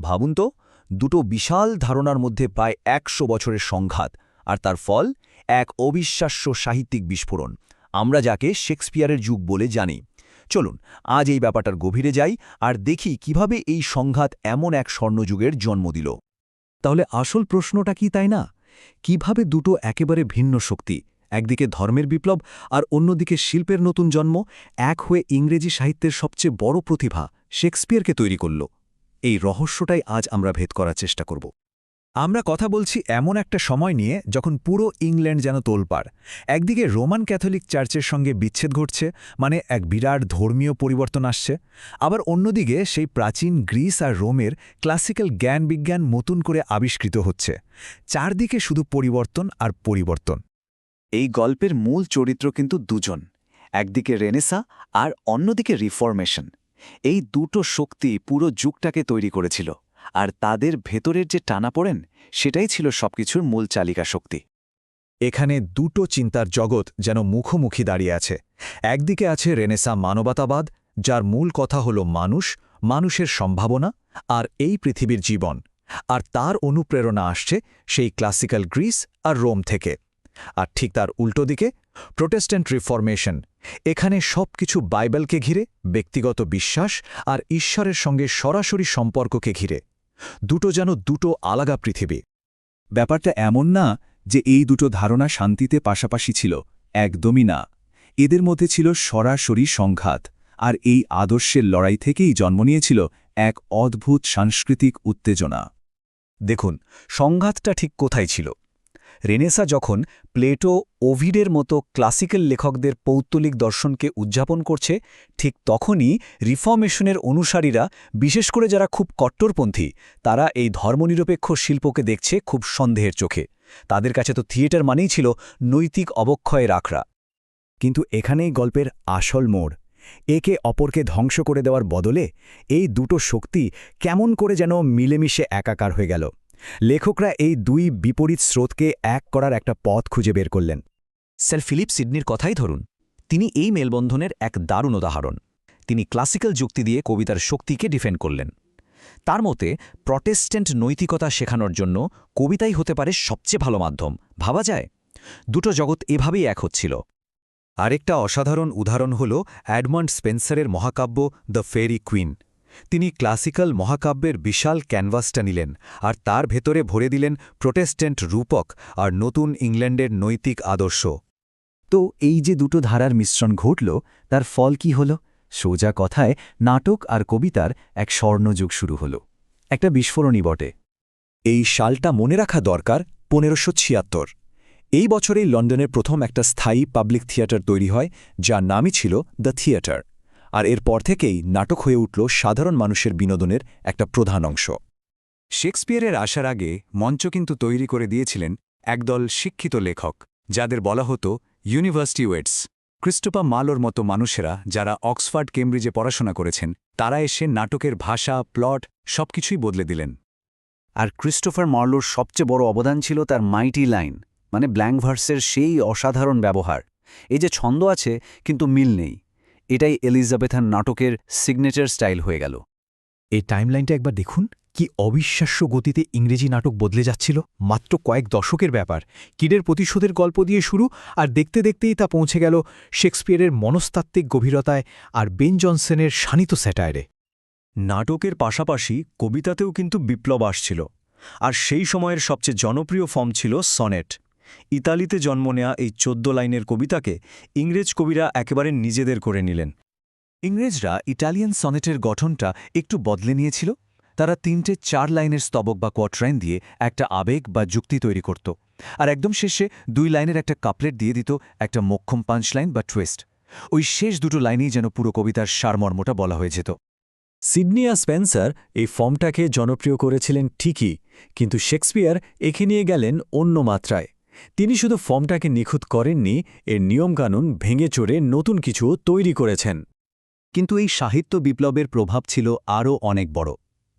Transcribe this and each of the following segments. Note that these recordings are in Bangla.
ভাবুন তো, দুটো বিশাল ধারণার মধ্যে প্রায় একশো বছরের সংঘাত, আর তার ফল এক অবিশ্বাস্য সাহিত্যিক বিস্ফোরণ। আমরা যাকে শেক্সপিয়ারের যুগ বলে জানি। চলুন, আজ এই ব্যাপারটার গভীরে যাই আর দেখি কীভাবে এই সংঘাত এমন এক স্বর্ণযুগের জন্ম দিল। তাহলে আসল প্রশ্নটা কি তাই না? কীভাবে দুটো একেবারে ভিন্ন শক্তি, একদিকে ধর্মের বিপ্লব আর অন্যদিকে শিল্পের নতুন জন্ম, এক হয়ে ইংরেজি সাহিত্যের সবচেয়ে বড় প্রতিভা শেক্সপিয়ারকে তৈরি করল? এই রহস্যটাই আজ আমরা ভেদ করার চেষ্টা করব। আমরা কথা বলছি এমন একটা সময় নিয়ে যখন পুরো ইংল্যান্ড যেন তোলপাড়। একদিকে রোমান ক্যাথলিক চার্চের সঙ্গে বিচ্ছেদ ঘটছে মানে এক বিরাট ধর্মীয় পরিবর্তন আসছে। আবার অন্যদিকে সেই প্রাচীন গ্রিস আর রোমের ক্লাসিক্যাল জ্ঞান বিজ্ঞান নতুন করে আবিষ্কৃত হচ্ছে। চারদিকে শুধু পরিবর্তন আর পরিবর্তন। এই গল্পের মূল চরিত্র কিন্তু দুজন, একদিকে রেনেসা আর অন্যদিকে রিফরমেশন। এই দুটো শক্তি পুরো যুগটাকে তৈরি করেছিল, আর তাদের ভেতরের যে টানাপোড়েন, সেটাই ছিল সবকিছুর মূল চালিকা শক্তি। এখানে দুটো চিন্তার জগৎ যেন মুখোমুখি দাঁড়িয়ে আছে। একদিকে আছে রেনেসা মানবতাবাদ, যার মূল কথা হল মানুষ, মানুষের সম্ভাবনা, আর এই পৃথিবীর জীবন। আর তার অনুপ্রেরণা আসছে সেই ক্লাসিক্যাল গ্রিস আর রোম থেকে। আর ঠিক তার উল্টো দিকে প্রোটেস্ট্যান্ট রিফরমেশন। এখানে সব কিছু বাইবেলকে ঘিরে, ব্যক্তিগত বিশ্বাস আর ঈশ্বরের সঙ্গে সরাসরি সম্পর্ককে ঘিরে। দুটো যেন দুটো আলাদা পৃথিবী। ব্যাপারটা এমন না যে এই দুটো ধারণা শান্তিতে পাশাপাশি ছিল, একদমই না। এদের মধ্যে ছিল সরাসরি সংঘাত, আর এই আদর্শের লড়াই থেকেই জন্ম নিয়েছিল এক অদ্ভুত সাংস্কৃতিক উত্তেজনা। দেখুন, সংঘাতটা ঠিক কোথায় ছিল? রেনেসা যখন প্লেটো ওভিডের মতো ক্লাসিক্যাল লেখকদের পৌত্তলিক দর্শনকে উদযাপন করছে, ঠিক তখনই রিফর্মেশনের অনুসারীরা, বিশেষ করে যারা খুব কট্টরপন্থী, তারা এই ধর্মনিরপেক্ষ শিল্পকে দেখছে খুব সন্দেহের চোখে। তাদের কাছে তো থিয়েটার মানেই ছিল নৈতিক অবক্ষয়ের আখড়া কিন্তু এখানেই গল্পের আসল মোড়। একে অপরকে ধ্বংস করে দেওয়ার বদলে এই দুটো শক্তি কেমন করে যেন মিলেমিশে একাকার হয়ে গেল। লেখকরা এই দুই বিপরীত স্রোতকে এক করার একটা পথ খুঁজে বের করলেন। স্যার ফিলিপ সিডনির কথাই ধরুন। তিনি এই মেলবন্ধনের এক দারুণ উদাহরণ। তিনি ক্লাসিক্যাল যুক্তি দিয়ে কবিতার শক্তিকে ডিফেন্ড করলেন। তার মতে, প্রটেস্ট্যান্ট নৈতিকতা শেখানোর জন্য কবিতাই হতে পারে সবচেয়ে ভালো মাধ্যম। ভাবা যায়? দুটো জগৎ এভাবেই এক হচ্ছিল। আরেকটা অসাধারণ উদাহরণ হল অ্যাডমন্ড স্পেন্সারের মহাকাব্য দ্য ফেরি কুইন। তিনি ক্লাসিক্যাল মহাকাব্যের বিশাল ক্যানভাসটা নিলেন আর তার ভেতরে ভরে দিলেন প্রোটেস্ট্যান্ট রূপক আর নতুন ইংল্যান্ডের নৈতিক আদর্শ। তো এই যে দুটো ধারার মিশ্রণ ঘটল, তার ফল কি হল? সোজা কথায়, নাটক আর কবিতার এক স্বর্ণযুগ শুরু হল। একটা বিস্ফোরণই বটে। এই সালটা মনে রাখা দরকার, পনেরোশো ছিয়াত্তর। এই বছরেই লন্ডনের প্রথম একটা স্থায়ী পাবলিক থিয়েটার তৈরি হয়, যার নামই ছিল দ্য থিয়েটার। আর এরপর থেকেই নাটক হয়ে উঠল সাধারণ মানুষের বিনোদনের একটা প্রধান অংশ। শেক্সপিয়ারের আসার আগে মঞ্চ কিন্তু তৈরি করে দিয়েছিলেন একদল শিক্ষিত লেখক, যাদের বলা হতো ইউনিভার্সিটি ওয়েটস ক্রিস্টোপা মালোর মতো মানুষেরা যারা অক্সফার্ড, কেমব্রিজে পড়াশোনা করেছেন, তারা এসে নাটকের ভাষা, প্লট, সবকিছুই বদলে দিলেন। আর ক্রিস্টোফার মার্লোর সবচেয়ে বড় অবদান ছিল তার মাইটি লাইন মানে ব্ল্যাঙ্ক ভার্সের সেই অসাধারণ ব্যবহার। এই যে ছন্দ আছে, কিন্তু মিল নেই। এটাই এলিজাবেথান নাটকের সিগনেচার স্টাইল হয়ে গেল। এই টাইমলাইনটা একবার দেখুন কি অবিশ্বাস্য গতিতে ইংরেজি নাটক বদলে যাচ্ছিল মাত্র কয়েক দশকের ব্যাপার। কিডের প্রতিশোধের গল্প দিয়ে শুরু আর দেখতে দেখতেই তা পৌঁছে গেল শেক্সপিয়ারের মনস্তাত্ত্বিক গভীরতায় আর বেন জনসনের শানিত স্যাটায়ারে। নাটকের পাশাপাশি কবিতাতেও কিন্তু বিপ্লব আসছিল আর সেই সময়ের সবচেয়ে জনপ্রিয় ফর্ম ছিল সনেট। ইতালিতে জন্ম নেয়া এই চোদ্দ লাইনের কবিতাকে ইংরেজ কবিরা একেবারে নিজেদের করে নিলেন। ইংরেজরা ইটালিয়ান সনেটের গঠনটা একটু বদলে নিয়েছিল। তারা তিনটে চার লাইনের স্তবক বা কোয়াট্রাইন দিয়ে একটা আবেগ বা যুক্তি তৈরি করত। আর একদম শেষে দুই লাইনের একটা কাপলেট দিয়ে দিত একটা মক্ষম পাঞ্চ লাইন বা টুয়েস্ট। ওই শেষ দুটো লাইনেই যেন পুরো কবিতার সারমর্মটা বলা হয়ে যেত। সিডনি আর স্পেন্সার এই ফর্মটাকে জনপ্রিয় করেছিলেন ঠিকই, কিন্তু শেক্সপিয়ার এখে নিয়ে গেলেন অন্য মাত্রায়। তিনি শুধু ফর্মটাকে নিখুঁত করেননি, এর নিয়মকানুন ভেঙে চড়ে নতুন কিছু তৈরি করেছেন। কিন্তু এই সাহিত্য বিপ্লবের প্রভাব ছিল আরও অনেক বড়।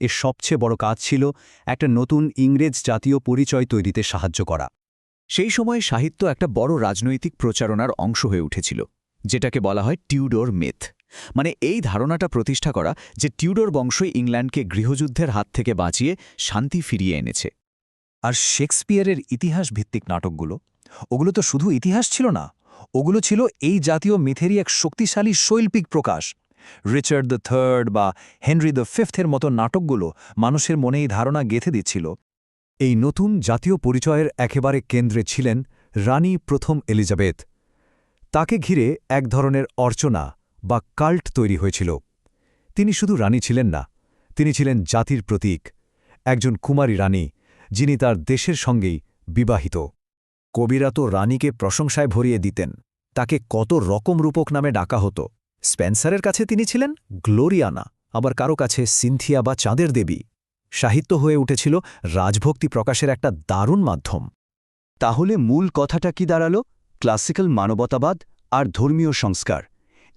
এর সবচেয়ে বড় কাজ ছিল একটা নতুন ইংরেজ জাতীয় পরিচয় তৈরিতে সাহায্য করা। সেই সময়ে সাহিত্য একটা বড় রাজনৈতিক প্রচারণার অংশ হয়ে উঠেছিল, যেটাকে বলা হয় টিউডোর মেথ। মানে এই ধারণাটা প্রতিষ্ঠা করা যে টিউডোর বংশই ইংল্যান্ডকে গৃহযুদ্ধের হাত থেকে বাঁচিয়ে শান্তি ফিরিয়ে এনেছে। আর শেক্সপিয়ারের ইতিহাস ভিত্তিক নাটকগুলো, ওগুলো তো শুধু ইতিহাস ছিল না, ওগুলো ছিল এই জাতীয় মিথেরই এক শক্তিশালী শৈল্পিক প্রকাশ। রিচার্ড দ্য থার্ড বা হেনরি দ্য ফিফথের মতো নাটকগুলো মানুষের মনে এই ধারণা গেঁথে দিচ্ছিল। এই নতুন জাতীয় পরিচয়ের একেবারে কেন্দ্রে ছিলেন রানী প্রথম এলিজাবেথ। তাকে ঘিরে এক ধরনের অর্চনা বা কাল্ট তৈরি হয়েছিল। তিনি শুধু রানী ছিলেন না, তিনি ছিলেন জাতির প্রতীক, একজন কুমারী রানী যিনি তার দেশের সঙ্গেই বিবাহিত। কবিরা তো রানীকে প্রশংসায় ভরিয়ে দিতেন। তাকে কত রকম রূপক নামে ডাকা হতো। স্পেন্সারের কাছে তিনি ছিলেন গ্লোরিয়ানা, আবার কারও কাছে সিনথিয়া বা চাঁদের দেবী। সাহিত্য হয়ে উঠেছিল রাজভক্তি প্রকাশের একটা দারুণ মাধ্যম। তাহলে মূল কথাটা কি দাঁড়াল? ক্লাসিক্যাল মানবতাবাদ আর ধর্মীয় সংস্কার।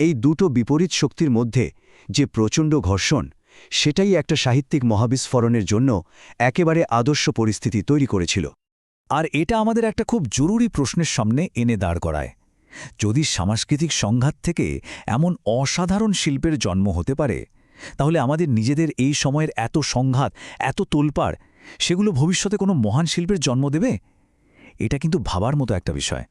এই দুটো বিপরীত শক্তির মধ্যে যে প্রচণ্ড ঘর্ষণ সেটাই একটা সাহিত্যিক মহাবিস্ফোরণের জন্য একেবারে আদর্শ পরিস্থিতি তৈরি করেছিল। আর এটা আমাদের একটা খুব জরুরি প্রশ্নের সামনে এনে দাঁড় করায়। যদি সাংস্কৃতিক সংঘাত থেকে এমন অসাধারণ শিল্পের জন্ম হতে পারে, তাহলে আমাদের নিজেদের এই সময়ের এত সংঘাত, এত তোলপাড়, সেগুলো ভবিষ্যতে কোনো মহান শিল্পের জন্ম দেবে? এটা কিন্তু ভাবার মতো একটা বিষয়।